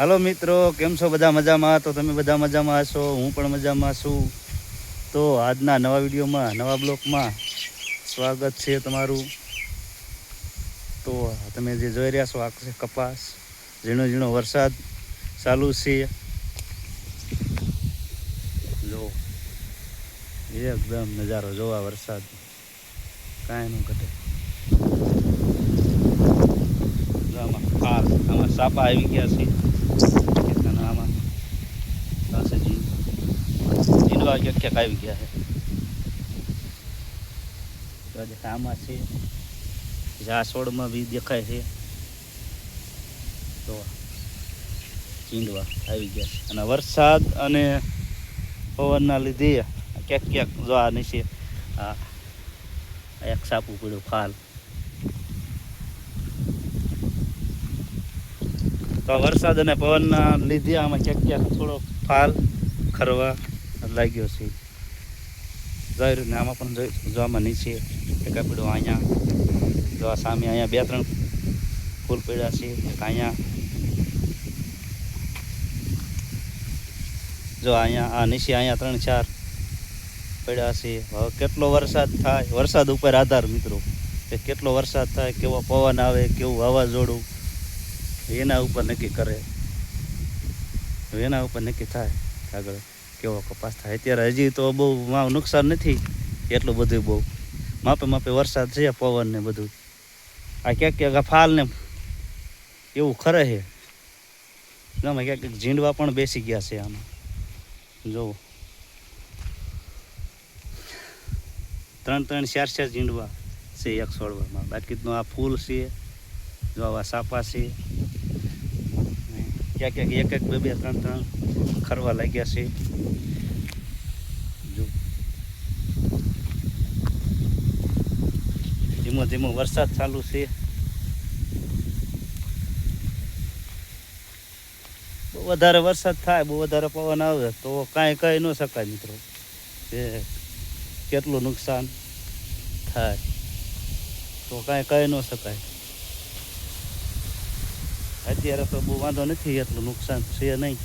હાલો મિત્રો, કેમ છો બધા મજામાં? તો તમે બધા મજામાં હશો, હું પણ મજામાં છું. તો આજના નવા વિડીયોમાં, નવા બ્લોકમાં સ્વાગત છે તમારું. તો તમે જે જોઈ રહ્યા છો, આ છે કપાસ. ઝીણો ઝીણો વરસાદ ચાલુ છે. જો, એકદમ નજારો જોવા વરસાદ. કાંઈ ન ઘટે. આમાં સાપા આવી ગયા છે અને આમાં પાસે જીન જીનવા ક્યાંક ક્યાંક આવી ગયા છે? આમાં છે. જાસોડમાં બી દેખાય છે. તો ચીંડવા આવી ગયા છે. અને વરસાદ અને પવનના લીધે ક્યાંક ક્યાંક જો આ નીચે આ એક સાપું પડ્યું ફાલ તો વરસાદ અને પવનના લીધે આમાં ક્યાંક ક્યાંક થોડો ફાલ ખરવા લાગ્યો છે. જાહેર ને આમાં પણ જોવામાં નીચે એકા પડ્યું અહીંયા, જો આ સામે અહીંયા બે ત્રણ ફૂલ પડ્યા છે. એક અહીંયા. જો અહીંયા, આ નીચે અહીંયા ત્રણ ચાર પડ્યા છે. હવે કેટલો વરસાદ થાય? વરસાદ ઉપર આધાર મિત્રો. કે કેટલો વરસાદ થાય, કેવો પવન આવે, કેવું વાવાઝોડું, એના ઉપર નક્કી કરે. એના ઉપર નક્કી થાય આગળ. કેવો કપાસ થાય. અત્યારે હજી તો બહુ માં નુકસાન નથી એટલું બધું બહુ. માપે માપે વરસાદ છે, પવન ને બધું. આ ક્યાંક ક્યાંક ફાલ ને એવું ખરે છે. ગમે ક્યાંક ક્યાંક ઝીંડવા પણ બેસી ગયા છે આમાં. જોવો ત્રણ ત્રણ, ચાર ચાર ઝીંડવા છે એક છોડવામાં. બાકીનું આ ફૂલ છે, જો આવા સાપા છે ક્યાંક ક્યાંક એક એક, બે બે, ત્રણ ત્રણ ખરવા લાગ્યા છે. ધીમો ધીમો વરસાદ ચાલુ છે. બહુ વધારે વરસાદ થાય, બહુ વધારે પવન આવે, તો કાંઈ કહી ન શકાય મિત્રો. કે કેટલું નુકસાન થાય. તો કાંઈ કહી ન શકાય. અત્યારે તો બહુ વાંધો નથી એટલું નુકસાન છે નહીં.